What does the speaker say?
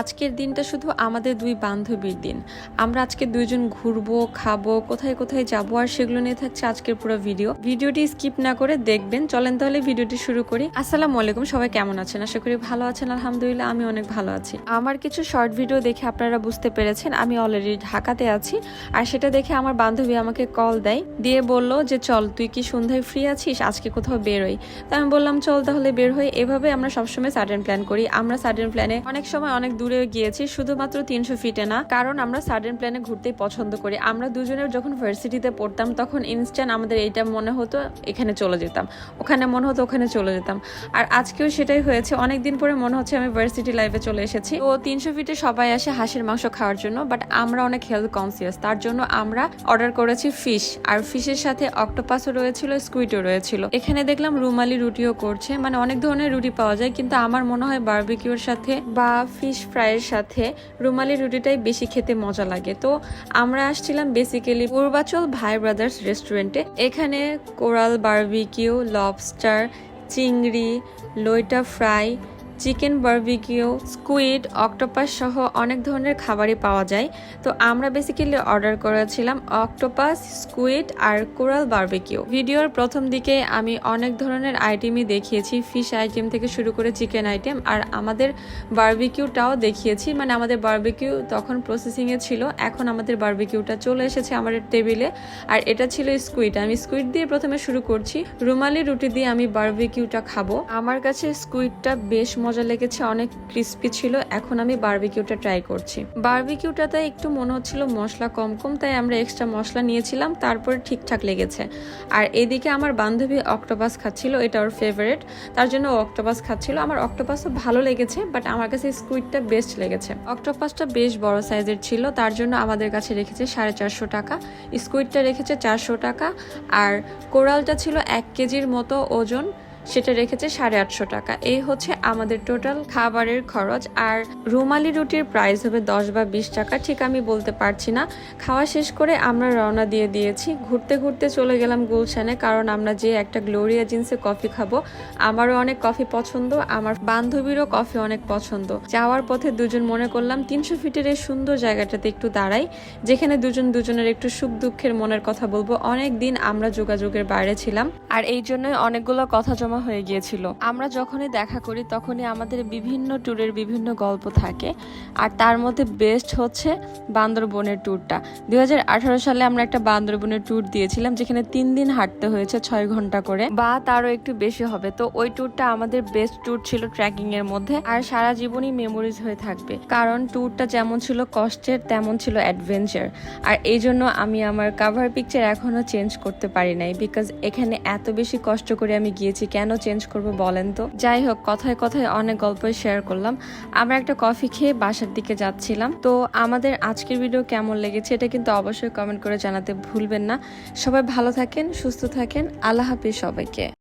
আজকের দিনটা শুধু আমাদের দুই বান্ধবীর দিন। আমরা আজকে দুইজন ঘুরবো, খাব, কোথায় কোথায় যাব আর সেগুলো নিয়ে থাকছে আজকের পুরো ভিডিও। ভিডিওটি স্কিপ না করে দেখবেন। চলেন তাহলে ভিডিওটি শুরু করি। আসসালামু আলাইকুম, সবাই কেমন আছেন? আশা করি ভালো আছেন, আলহামদুলিল্লাহ, আমি অনেক ভালো আছি। আমার কিছু শর্ট ভিডিও দেখে আপনারা বুঝতে পেরেছেন, আমি অলরেডি ঢাকাতে আছি আর সেটা দেখে আমার বান্ধবী আমাকে কল দেয়, দিয়ে বলল যে, চল, তুই কি সন্ধ্যায় ফ্রি আছিস? আজকে কোথাও বেরোই। তা আমি বললাম, চল তাহলে বের হই। এভাবে আমরা সবসময় সাডেন প্ল্যান করি। আমরা সাডেন প্ল্যানে অনেক সময় অনেক দূরে গিয়েছি, শুধুমাত্র তিনশো ফিটে না, কারণ আমরা সাডেন প্ল্যানে ঘুরতেই পছন্দ করি। আমরা দুজনের যখন ভার্সিটিতে পড়তাম, তখন ইনস্ট্যান্ট আমাদের এইটা মনে হতো, এখানে চলে যেতাম। ওখানে মনে হতো, ওখানে চলে যেতাম। আর আজকেও সেটাই হয়েছে অনেক দিন পরে মনে হচ্ছে আমি ভার্সিটি লাইফে চলে এসেছি। তো তিনশো ফিটে সবাই আসে হাঁসের মাংস খাওয়ার জন্য বাট আমরা অনেক হেলথ কনসিয়াস তার জন্য আমরা অর্ডার করেছি ফিশ আর ফিশের সাথে অক্টোপাসও রয়েছিল স্কুইডও রয়েছিল। এখানে দেখলাম রুমালি রুটিও করছে মানে অনেক ধরনের রুটি পাওয়া যায়, কিন্তু আমার মনে হয় বারবিকিউর সাথে বা ফিশ ফ্রাইয়ের সাথে রুমালি রুটিটাই বেশি খেতে মজা লাগে। তো আমরা আসছিলাম বেসিক্যালি পূর্বাচল ভাই ব্রাদার্স রেস্টুরেন্টে। এখানে কোরাল বারবিকিউ লবস্টার চিংড়ি, লইটা fry chicken barbecue, squid, octopus সহ অনেক ধরনের খাবারই পাওয়া যায়। তো আমরা বেসিক্যালি অর্ডার করেছিলাম অক্টোপাস, স্কুইড আর কোরাল বার্বিকিউ। ভিডিওর প্রথম দিকে আমি অনেক ধরনের আইটেমই দেখিয়েছি, ফিশ আইটেম থেকে শুরু করে চিকেন আইটেম। আর আমাদের বার্বিকিউটাও দেখিয়েছি মানে আমাদের বার্বিকিউ তখন প্রসেসিংয়ে ছিল, এখন আমাদের বারবিকিউটা চলে এসেছে আমাদের টেবিলে আর এটা ছিল স্কুইড, আমি স্কুইড দিয়ে প্রথমে শুরু করছি। রুমালি রুটি দিয়ে আমি বার্বিকিউটা খাব। আমার কাছে স্কুইডটা বেশ মজা লেগেছে, অনেক ক্রিস্পি ছিল। এখন আমি বারবিকিউটা ট্রাই করছি। বারবিকিউটাতে একটু মনে হচ্ছিল মশলা কম কম, তাই আমরা এক্সট্রা মশলা নিয়েছিলাম, তারপরে ঠিকঠাক লেগেছে। আর এদিকে আমার বান্ধবী অক্টোপাস খাচ্ছিল, এটা ওর ফেভারিট তার জন্য অক্টোপাস খাচ্ছিল। আমার অক্টোপাসও ভালো লেগেছে বাট আমার কাছে স্কুইডটা বেস্ট লেগেছে। অক্টোপাসটা বেশ বড় সাইজের ছিল, তার জন্য আমাদের কাছে রেখেছে সাড়ে চারশো টাকা। স্কুইডটা রেখেছে চারশো টাকা, আর কোরালটা ছিল এক কেজির মতো ওজন। সেটা রেখেছে সাড়ে আটশো টাকা। এই হচ্ছে আমাদের টোটাল খাবারের খরচ। আর রুমালি রুটির প্রাইস হবে দশ বা বিশ টাকা, ঠিক আমি বলতে পারছি না। খাওয়া শেষ করে আমরা রওনা দিয়ে দিয়েছি। ঘুরতে ঘুরতে চলে গেলাম গুলশানে, কারণ আমরা যে একটা গ্লোরিয়া জিন্সে কফি খাব, আমারও অনেক কফি পছন্দ, আমার বান্ধবীরও কফি অনেক পছন্দ। যাওয়ার পথে দুজন মনে করলাম, তিনশো ফিটের এই সুন্দর জায়গাটাতে একটু দাঁড়াই, যেখানে দুজন দুজনের একটু সুখ দুঃখের মনের কথা বলব। অনেক দিন আমরা যোগাযোগের বাইরে ছিলাম। আর এই জন্যই অনেকগুলো কথা জমা হয়ে গিয়েছিল। আমরা যখনই দেখা করি, তখনই আমাদের বিভিন্ন ট্যুরের বিভিন্ন গল্প থাকে। আর তার মধ্যে বেস্ট হচ্ছে বান্দরবনের ট্যুরটা। দু হাজার আঠারো সালে আমরা একটা বান্দরবনের ট্যুর দিয়েছিলাম, যেখানে তিন দিন হাঁটতে হয়েছে ছয় ঘণ্টা করে। বা তারও একটু বেশি হবে। তো ওই ট্যুরটা আমাদের বেস্ট ট্যুর ছিল ট্রেকিং এর মধ্যে। আর সারা জীবনই মেমোরিজ হয়ে থাকবে। কারণ ট্যুরটা যেমন ছিল কষ্টের, তেমন ছিল অ্যাডভেঞ্চার আর এই জন্য আমি আমার কাভার পিকচার এখনও চেঞ্জ করতে পারি নাই। বিকজ এখানে এত বেশি কষ্ট করে আমি গিয়েছি। কেন চেঞ্জ করব বলেন তো? যাই হোক, কথায় কথায় অনেক গল্পই শেয়ার করলাম। আমরা একটা কফি খেয়ে বাসার দিকে যাচ্ছিলাম। তো আমাদের আজকের ভিডিও কেমন লেগেছে এটা কিন্তু অবশ্যই কমেন্ট করে জানাতে ভুলবেন না। সবাই ভালো থাকেন, সুস্থ থাকেন। আল্লাহ হাফিজ সবাইকে।